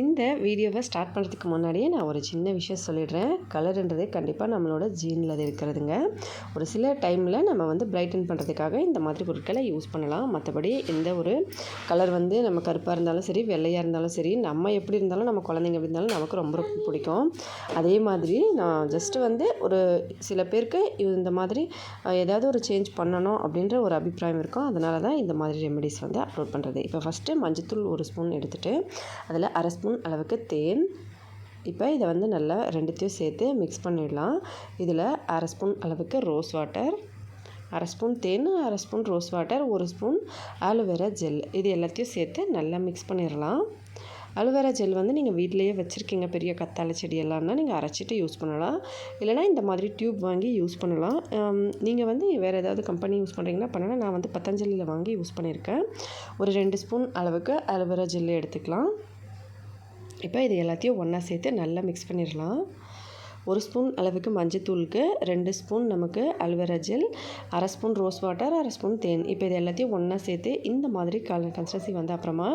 இந்த வீடியோவை ஸ்டார்ட் பண்ணுறதுக்கு முன்னாடியே நான் ஒரு சின்ன விஷயம் சொல்லிடுறேன். கலருன்றது கண்டிப்பாக நம்மளோட ஜீனில் அது இருக்கிறதுங்க. ஒரு சில டைமில் நம்ம வந்து பிரைட்டன் பண்ணுறதுக்காக இந்த மாதிரி பொருட்களை யூஸ் பண்ணலாம். மற்றபடி எந்த ஒரு கலர் வந்து நம்ம கருப்பாக இருந்தாலும் சரி வெள்ளையாக இருந்தாலும் சரி நம்ம எப்படி இருந்தாலும் நம்ம குழந்தைங்க எப்படி இருந்தாலும் நமக்கு ரொம்ப ரொம்ப பிடிக்கும். அதே மாதிரி நான் ஜஸ்ட்டு வந்து ஒரு சில பேருக்கு இந்த மாதிரி ஏதாவது ஒரு சேஞ்ச் பண்ணணும் அப்படின்ற ஒரு அபிப்பிராயம் இருக்கும். அதனால தான் இந்த மாதிரி ரெமெடிஸ் வந்து அப்லோட் பண்ணுறது இப்போ ஃபஸ்ட்டு மஞ்சத்தூள் ஒரு ஸ்பூன் எடுத்துகிட்டு அதில் அரை ஸ்பூன் அளவுக்கு தேன். இப்போ இதை வந்து நல்லா ரெண்டுத்தையும் சேர்த்து மிக்ஸ் பண்ணிடலாம். இதில் அரை ஸ்பூன் அளவுக்கு ரோஸ் வாட்டர் அரை ஸ்பூன் தேன் அரை ஸ்பூன் ரோஸ் வாட்டர் ஒரு ஸ்பூன் அலுவேரா ஜெல் இது எல்லாத்தையும் சேர்த்து நல்லா மிக்ஸ் பண்ணிடலாம். அலுவேரா ஜெல் வந்து நீங்கள் வீட்லேயே வச்சுருக்கீங்க பெரிய கத்தாழை செடி எல்லாம்னா நீங்கள் அரைச்சிட்டு யூஸ் பண்ணலாம். இல்லைனா இந்த மாதிரி டியூப் வாங்கி யூஸ் பண்ணலாம். நீங்கள் வந்து வேறு ஏதாவது கம்பெனி யூஸ் பண்ணுறீங்கன்னா பண்ணலாம் நான் வந்து பத்தஞ்சலியில் வாங்கி யூஸ் பண்ணியிருக்கேன். ஒரு ரெண்டு ஸ்பூன் அளவுக்கு அலுவேரா ஜெல் எடுத்துக்கலாம். இப்போ இது எல்லாத்தையும் ஒன்றா சேர்த்து நல்லா மிக்ஸ் பண்ணிடலாம். ஒரு ஸ்பூன் அளவுக்கு மஞ்சத்தூளுக்கு ரெண்டு ஸ்பூன் நமக்கு அல்வரா ஜெல் அரை ஸ்பூன் ரோஸ் வாட்டர் அரை ஸ்பூன் தேன். இப்போ இது எல்லாத்தையும் ஒன்றா சேர்த்து இந்த மாதிரி கல கன்சிஸ்டன்சி வந்த அப்புறமா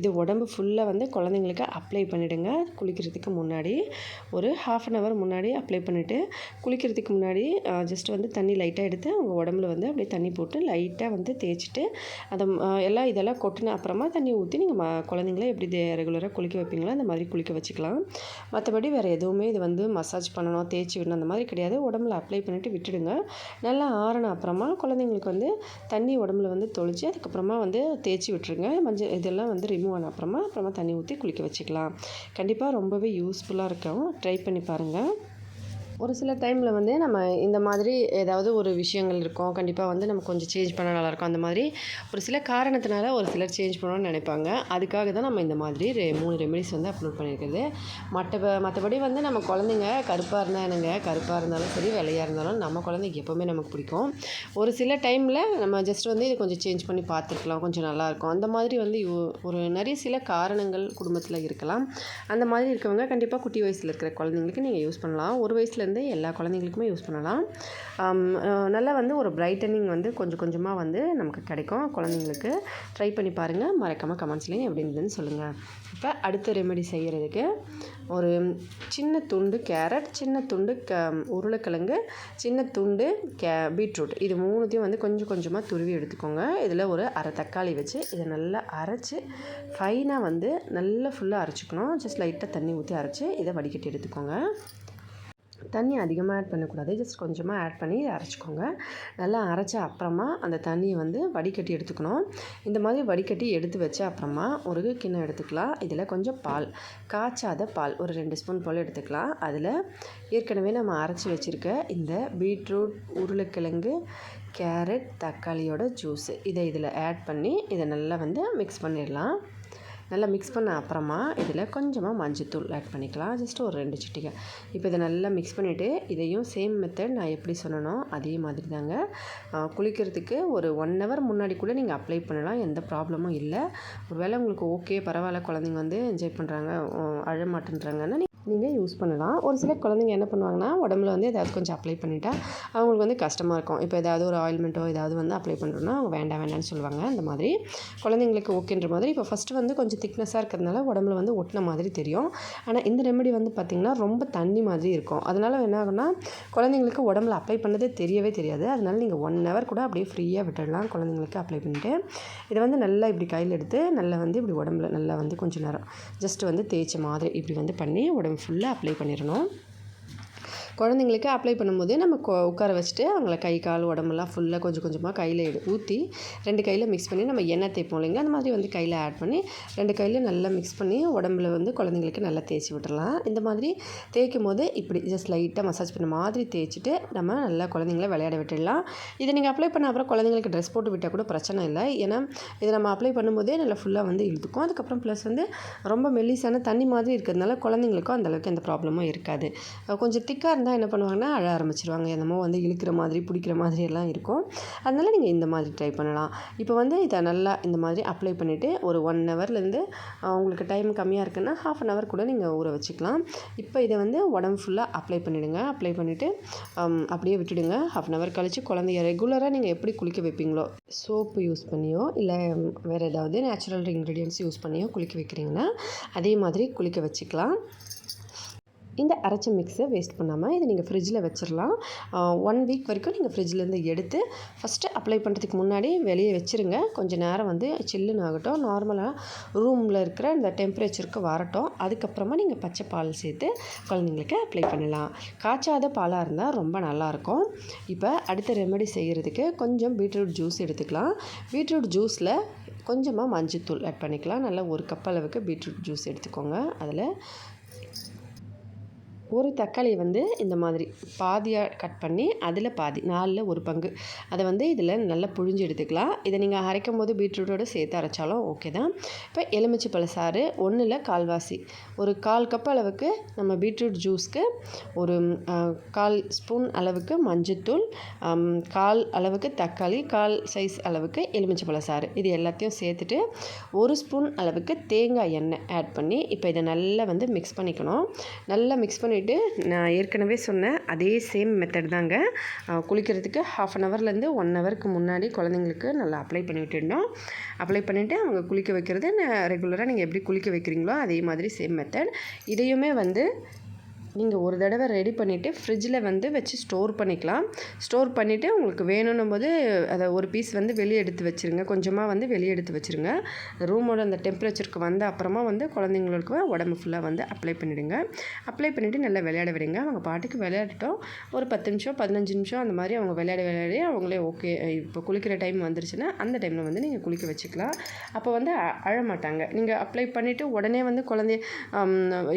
இது உடம்பு ஃபுல்லாக வந்து குழந்தைங்களுக்கு அப்ளை பண்ணிவிடுங்க குளிக்கிறதுக்கு முன்னாடி ஒரு ஹாஃப் அன் ஹவர் முன்னாடி அப்ளை பண்ணிவிட்டு குளிக்கிறதுக்கு முன்னாடி ஜஸ்ட் வந்து தண்ணி லைட்டாக எடுத்து அவங்க உடம்புல வந்து அப்படியே தண்ணி போட்டு லைட்டாக வந்து தேய்ச்சிட்டு அதை எல்லாம் இதெல்லாம் கொட்டின அப்புறமா தண்ணி ஊற்றி நீங்கள் ம குழந்தைங்கள எப்படி ரெகுலராக குளிக்க வைப்பீங்களோ அந்த மாதிரி குளிக்க வச்சுக்கலாம். மற்றபடி வேறு எதுவுமே இது வந்து மசாஜ் பண்ணணும் தேய்ச்சி விடணும் அந்த மாதிரி கிடையாது. உடம்புல அப்ளை பண்ணிவிட்டு விட்டுடுங்க. நல்லா ஆறின அப்புறமா குழந்தைங்களுக்கு வந்து தண்ணி உடம்புல வந்து தொளிச்சு அதுக்கப்புறமா வந்து தேய்ச்சி விட்டுருங்க. மஞ்சள் இதெல்லாம் வந்து ரிமூவ் ஆன அப்புறமா அப்புறமா தண்ணி ஊற்றி குளிக்க வச்சுக்கலாம். கண்டிப்பாக ரொம்பவே யூஸ்ஃபுல்லாக இருக்கும். ட்ரை பண்ணி பாருங்கள் ஒரு சில டைமில் வந்து நம்ம இந்த மாதிரி ஏதாவது ஒரு விஷயங்கள் இருக்கும். கண்டிப்பாக வந்து நம்ம கொஞ்சம் சேஞ்ச் பண்ண நல்லாயிருக்கும் அந்த மாதிரி ஒரு சில காரணத்தினால ஒரு சிலர் சேஞ்ச் பண்ணணும்னு நினைப்பாங்க. அதுக்காக தான் நம்ம இந்த மாதிரி ரெ மூணு ரெமெடிஸ் வந்து அப்லோட் பண்ணியிருக்குது மற்ற மற்றபடி வந்து நம்ம குழந்தைங்க கருப்பாக இருந்தால் என்னங்க? கருப்பாக இருந்தாலும் சரி வெள்ளையாக இருந்தாலும் நம்ம குழந்தைக்கு எப்போவுமே நமக்கு பிடிக்கும். ஒரு சில டைமில் நம்ம ஜஸ்ட் வந்து இதை கொஞ்சம் சேஞ்ச் பண்ணி பார்த்துருக்கலாம். கொஞ்சம் நல்லாயிருக்கும் அந்த மாதிரி வந்து ஒரு நிறைய சில காரணங்கள் குடும்பத்தில் இருக்கலாம். அந்த மாதிரி இருக்கவங்க கண்டிப்பாக குட்டி வயசில் இருக்கிற குழந்தைங்களுக்கு நீங்கள் யூஸ் பண்ணலாம். ஒரு வயசில் வயசுலேருந்து எல்லா குழந்தைங்களுக்குமே யூஸ் பண்ணலாம். நல்லா வந்து ஒரு பிரைட்டனிங் வந்து கொஞ்சம் கொஞ்சமாக வந்து நமக்கு கிடைக்கும். குழந்தைங்களுக்கு ட்ரை பண்ணி பாருங்கள் மறக்காமல் கமெண்ட்ஸ்லேயும் எப்படி இருந்ததுன்னு சொல்லுங்கள் இப்போ அடுத்த ரெமெடி செய்கிறதுக்கு ஒரு சின்ன துண்டு கேரட் சின்ன துண்டு க உருளைக்கிழங்கு சின்ன துண்டு கே பீட்ரூட் இது மூணுத்தையும் வந்து கொஞ்சம் கொஞ்சமாக துருவி எடுத்துக்கோங்க. இதில் ஒரு அரை தக்காளி வச்சு இதை நல்லா அரைச்சி ஃபைனாக வந்து நல்லா ஃபுல்லாக அரைச்சிக்கணும். ஜஸ்ட் லைட்டாக தண்ணி ஊற்றி அரைச்சி இதை வடிகட்டி எடுத்துக்கோங்க. தண்ணி அதிகமாக ஆட் பண்ணக்கூடாது. ஜஸ்ட் கொஞ்சமாக ஆட் பண்ணி அரைச்சிக்கோங்க. நல்லா அரைச்ச அப்புறமா அந்த தண்ணியை வந்து வடிகட்டி எடுத்துக்கணும். இந்த மாதிரி வடிகட்டி எடுத்து வச்ச அப்புறமா ஒரு கிண்ணம் எடுத்துக்கலாம். இதில் கொஞ்சம் பால் காய்ச்சாத பால் ஒரு ரெண்டு ஸ்பூன் போல் எடுத்துக்கலாம். அதில் ஏற்கனவே நம்ம அரைச்சி வச்சுருக்க இந்த பீட்ரூட் உருளைக்கிழங்கு கேரட் தக்காளியோட ஜூஸு இதை இதில் ஆட் பண்ணி இதை நல்லா வந்து மிக்ஸ் பண்ணிடலாம். நல்லா மிக்ஸ் பண்ண அப்புறமா இதில் கொஞ்சமாக மஞ்சத்தூள் ஆட் பண்ணிக்கலாம். ஜஸ்ட் ஒரு ரெண்டு சிட்டிகை. இப்போ இதை நல்லா மிக்ஸ் பண்ணிவிட்டு இதையும் சேம் மெத்தட் நான் எப்படி சொன்னனோ அதே மாதிரி தாங்க. குளிக்கிறதுக்கு ஒரு ஒன் ஹவர் முன்னாடி கூட நீங்கள் அப்ளை பண்ணலாம். எந்த ப்ராப்ளமும் இல்லை. ஒருவேளை உங்களுக்கு ஓகே பரவாயில்ல. குழந்தைங்க வந்து என்ஜாய் பண்ணுறாங்க அழ மாட்டேன்றாங்கன்னா நீங்கள் யூஸ் பண்ணலாம். ஒரு சில குழந்தைங்க என்ன பண்ணுவாங்கன்னா உடம்புல வந்து ஏதாவது கொஞ்சம் அப்ளை பண்ணிவிட்டா அவங்களுக்கு வந்து கஷ்டமாக இருக்கும். இப்போ ஏதாவது ஒரு ஆயில்மெண்ட்டோ ஏதாவது வந்து அப்ளை பண்ணுறோன்னா அவங்க வேண்டாம் வேண்டாம்னு சொல்லுவாங்க. அந்த மாதிரி குழந்தைங்களுக்கு ஓகேன்ற மாதிரி. இப்போ ஃபஸ்ட்டு வந்து கொஞ்சம் திக்னஸாக இருக்கிறதுனால உடம்புல வந்து ஒட்டின மாதிரி தெரியும். ஆனால் இந்த ரெமெடி வந்து பார்த்திங்கன்னா ரொம்ப தண்ணி மாதிரி இருக்கும். அதனால என்ன ஆகும்னா குழந்தைங்களுக்கு உடம்புல அப்ளை பண்ணதே தெரியவே தெரியாது. அதனால் நீங்கள் ஒன் ஹவர் கூட அப்படியே ஃப்ரீயாக விட்டுடலாம் குழந்தைங்களுக்கு அப்ளை பண்ணிவிட்டு இதை வந்து நல்லா இப்படி கையில் எடுத்து நல்லா வந்து இப்படி உடம்புல நல்லா வந்து கொஞ்சம் நேரம் ஜஸ்ட் வந்து தேய்ச்ச மாதிரி இப்படி வந்து பண்ணி உடம்பு ஃபுல்லாக அப்ளை பண்ணிடணும். குழந்தைங்களுக்கு அப்ளை பண்ணும்போது நம்ம கொ- உட்கார வச்சுட்டு அவங்கள கை கால் உடம்பெல்லாம் ஃபுல்லாக கொஞ்சம் கொஞ்சமாக கையில் எடு ஊற்றி ரெண்டு கையில் மிக்ஸ் பண்ணி நம்ம எண்ணெய் தேய்ப்போம் இல்லைங்களா? அந்த மாதிரி வந்து கையில் ஆட் பண்ணி ரெண்டு கையில் நல்லா மிக்ஸ் பண்ணி உடம்புல வந்து குழந்தைங்களுக்கு நல்லா தேய்ச்சி விட்டுறலாம். இந்த மாதிரி தேய்க்கும் போது இப்படி ஜஸ்ட் லைட்டாக மசாஜ் பண்ண மாதிரி தேய்ச்சிட்டு நம்ம நல்லா குழந்தைங்கள விளையாட விட்டுடலாம். இதை நீங்கள் அப்ளை பண்ண அப்புறம் குழந்தைங்களுக்கு ட்ரெஸ் போட்டு விட்டால் கூட பிரச்சனை இல்லை. ஏன்னா இதை நம்ம அப்ளை பண்ணும்போதே நல்லா ஃபுல்லாக வந்து இழுத்துக்கும். அதுக்கப்புறம் ப்ளஸ் வந்து ரொம்ப மெல்லிசான தண்ணி மாதிரி இருக்கிறதுனால குழந்தைங்களுக்கும் அந்தளவுக்கு எந்த ப்ராப்ளமும் இருக்காது. கொஞ்சம் திக்காக இருந்தால் என்ன பண்ணுவாங்கன்னா அழ ஆரம்பிச்சிருவாங்க. என்னமோ வந்து இழுக்கிற மாதிரி பிடிக்கிற மாதிரி எல்லாம் இருக்கும். அதனால் நீங்கள் இந்த மாதிரி ட்ரை பண்ணலாம். இப்போ வந்து இதை நல்லா இந்த மாதிரி அப்ளை பண்ணிவிட்டு ஒரு ஒன் ஹவர்லேருந்து உங்களுக்கு டைம் கம்மியாக இருக்குன்னா ஹாஃப் அன் ஹவர் கூட நீங்கள் ஊற வச்சுக்கலாம். இப்போ இதை வந்து உடம்பு ஃபுல்லாக அப்ளை பண்ணிவிடுங்க அப்ளை பண்ணிவிட்டு அப்படியே விட்டுடுங்க. ஹாஃப் அன் ஹவர் கழித்து குழந்தைய ரெகுலராக நீங்கள் எப்படி குளிக்க வைப்பீங்களோ சோப்பு யூஸ் பண்ணியோ இல்லை வேறு ஏதாவது நேச்சுரல் இன்க்ரீடியன்ஸ் யூஸ் பண்ணியோ குளிக்க வைக்கிறீங்கன்னா அதே மாதிரி குளிக்க வச்சுக்கலாம். இந்த அரைச்ச மிக்ஸை வேஸ்ட் பண்ணாமல் இதை நீங்கள் ஃப்ரிட்ஜில் வச்சிடலாம் ஒன் வீக் வரைக்கும் நீங்கள் ஃப்ரிட்ஜிலேருந்து எடுத்து ஃபஸ்ட்டு அப்ளை பண்ணுறதுக்கு முன்னாடி வெளியே வச்சுருங்க. கொஞ்சம் நேரம் வந்து சில்லுன்னு ஆகட்டும். நார்மலாக ரூமில் இருக்கிற இந்த டெம்பரேச்சருக்கு வரட்டும். அதுக்கப்புறமா நீங்கள் பச்சை பால் சேர்த்து குழந்தைங்களுக்கு அப்ளை பண்ணலாம். காய்ச்சாத பாலாக இருந்தால் ரொம்ப நல்லாயிருக்கும் இப்போ அடுத்த ரெமெடி செய்கிறதுக்கு கொஞ்சம் பீட்ரூட் ஜூஸ் எடுத்துக்கலாம். பீட்ரூட் ஜூஸில் கொஞ்சமாக மஞ்சத்தூள் ஆட் பண்ணிக்கலாம். நல்லா ஒரு கப் அளவுக்கு பீட்ரூட் ஜூஸ் எடுத்துக்கோங்க. அதில் ஒரு தக்காளி வந்து இந்த மாதிரி பாதியாக கட் பண்ணி அதில் பாதி நாலில் ஒரு பங்கு. அதை வந்து இதில் நல்லா புழிஞ்சு எடுத்துக்கலாம். இதை நீங்கள் அரைக்கும் போது பீட்ரூட்டோடு சேர்த்து அரைச்சாலும் ஓகே தான். இப்போ எலுமிச்சி பழசாறு ஒன்றில் கால்வாசி. ஒரு கால் கப் அளவுக்கு நம்ம பீட்ரூட் ஜூஸ்க்கு ஒரு கால் ஸ்பூன் அளவுக்கு மஞ்சத்தூள் கால் அளவுக்கு தக்காளி கால் சைஸ் அளவுக்கு எலுமிச்சி பழ சாறு. இது எல்லாத்தையும் சேர்த்துட்டு ஒரு ஸ்பூன் அளவுக்கு தேங்காய் எண்ணெய் ஆட் பண்ணி இப்போ இதை நல்லா வந்து மிக்ஸ் பண்ணிக்கணும். நல்லா மிக்ஸ் பண்ணிவிட்டு பண்ணிவிட்டு நான் ஏற்கனவே சொன்னேன் அதே சேம் மெத்தட் தாங்க. குளிக்கிறதுக்கு ஹாஃப் அன் ஹவர்லேருந்து ஒன் ஹவருக்கு முன்னாடி குழந்தைங்களுக்கு நல்லா அப்ளை பண்ணி விட்டுருந்தோம் அப்ளை பண்ணிவிட்டு அவங்க குளிக்க வைக்கிறது ரெகுலராக நீங்கள் எப்படி குளிக்க வைக்கிறீங்களோ அதே மாதிரி சேம் மெத்தட் இதையுமே வந்து நீங்கள் ஒரு தடவை ரெடி பண்ணிவிட்டு ஃப்ரிட்ஜில் வந்து வச்சு ஸ்டோர் பண்ணிக்கலாம். ஸ்டோர் பண்ணிவிட்டு உங்களுக்கு வேணும்னும் போது அதை ஒரு பீஸ் வந்து வெளியே எடுத்து வச்சுருங்க. கொஞ்சமாக வந்து வெளியே எடுத்து வச்சுருங்க. ரூமோட அந்த டெம்பரேச்சருக்கு வந்த அப்புறமா வந்து குழந்தைங்களுக்கு உடம்பு ஃபுல்லாக வந்து அப்ளை பண்ணிவிடுங்க அப்ளை பண்ணிவிட்டு நல்லா விளையாட விடுங்க. அவங்க பாட்டுக்கு விளையாடட்டும். ஒரு பத்து நிமிஷம் பதினஞ்சு நிமிஷம் அந்த மாதிரி அவங்க விளையாட விளையாடி அவங்களே ஓகே இப்போ குளிக்கிற டைம் வந்துருச்சுன்னா அந்த டைமில் வந்து நீங்கள் குளிக்க வச்சுக்கலாம். அப்போ வந்து அழமாட்டாங்க நீங்கள் அப்ளை பண்ணிவிட்டு உடனே வந்து குழந்தைய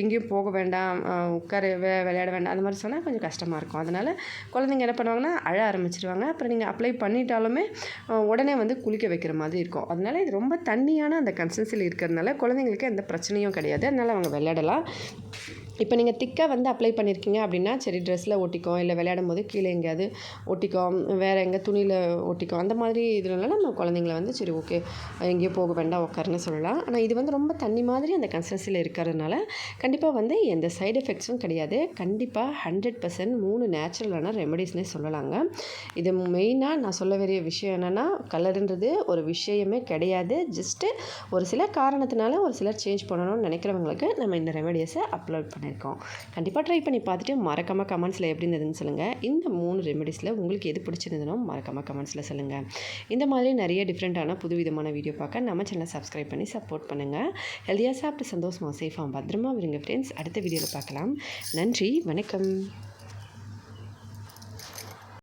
எங்கேயும் போக வேண்டாம் உட்கார வே விளையாட வேண்டாம். அந்த மாதிரி சொன்னால் கொஞ்சம் கஷ்டமாக இருக்கும். அதனால் குழந்தைங்க என்ன பண்ணுவாங்கன்னா அழ ஆரம்பிச்சிருவாங்க. அப்புறம் நீங்கள் அப்ளை பண்ணிட்டாலுமே உடனே வந்து குளிக்க வைக்கிற மாதிரி இருக்கும். அதனால் இது ரொம்ப தண்ணியான அந்த கன்சிஸ்டன்சியில் இருக்கிறதுனால குழந்தைங்களுக்கு எந்த பிரச்சனையும் கிடையாது. அதனால் அவங்க விளையாடலாம். இப்போ நீங்கள் திக்காக வந்து அப்ளை பண்ணியிருக்கீங்க அப்படின்னா சரி ட்ரெஸ்ஸில் ஒட்டிக்கோ இல்லை விளையாடும் போது கீழே எங்கேயாவது ஒட்டிக்கோ வேறு எங்கே துணியில் ஒட்டிக்கோ அந்த மாதிரி இதுலலாம் நம்ம குழந்தைங்கள வந்து சரி ஓகே எங்கேயோ போக வேண்டாம் உட்காருன்னு சொல்லலாம். ஆனால் இது வந்து ரொம்ப தண்ணி மாதிரி அந்த கன்சிஸ்டன்சியில் இருக்கிறதுனால கண்டிப்பாக வந்து எந்த சைடு எஃபெக்ட்ஸும் கிடையாது. கண்டிப்பாக ஹண்ட்ரட் பர்சன்ட் மூணு நேச்சுரலான ரெமடிஸ்னே சொல்லலாங்க. இது மெயினாக நான் சொல்ல வேண்டிய விஷயம் என்னென்னா கலருன்றது ஒரு விஷயமே கிடையாது. ஜஸ்ட்டு ஒரு சில காரணத்தினால ஒரு சிலர் சேஞ்ச் பண்ணணும்னு நினைக்கிறவங்களுக்கு நம்ம இந்த ரெமடியஸை அப்லோட் பண்ண பண்ணியிருக்கோம் கண்டிப்பாக ட்ரை பண்ணி பார்த்துட்டு மறக்காமல் கமெண்ட்ஸில் எப்படி இருந்ததுன்னு சொல்லுங்கள் இந்த மூணு ரெமெடிஸில் உங்களுக்கு எது பிடிச்சிருந்தனோ மறக்காமல் கமெண்ட்ஸில் சொல்லுங்கள் இந்த மாதிரி நிறைய டிஃப்ரெண்ட்டான புது விதமான வீடியோ பார்க்க நம்ம சேனலை சப்ஸ்கிரைப் பண்ணி சப்போர்ட் பண்ணுங்கள் ஹெல்த்தியாக சாப்பிட்டு சந்தோஷமாக சேஃபாக பத்திரமா விருங்க ஃப்ரெண்ட்ஸ் அடுத்த வீடியோவில் பார்க்கலாம். நன்றி வணக்கம்.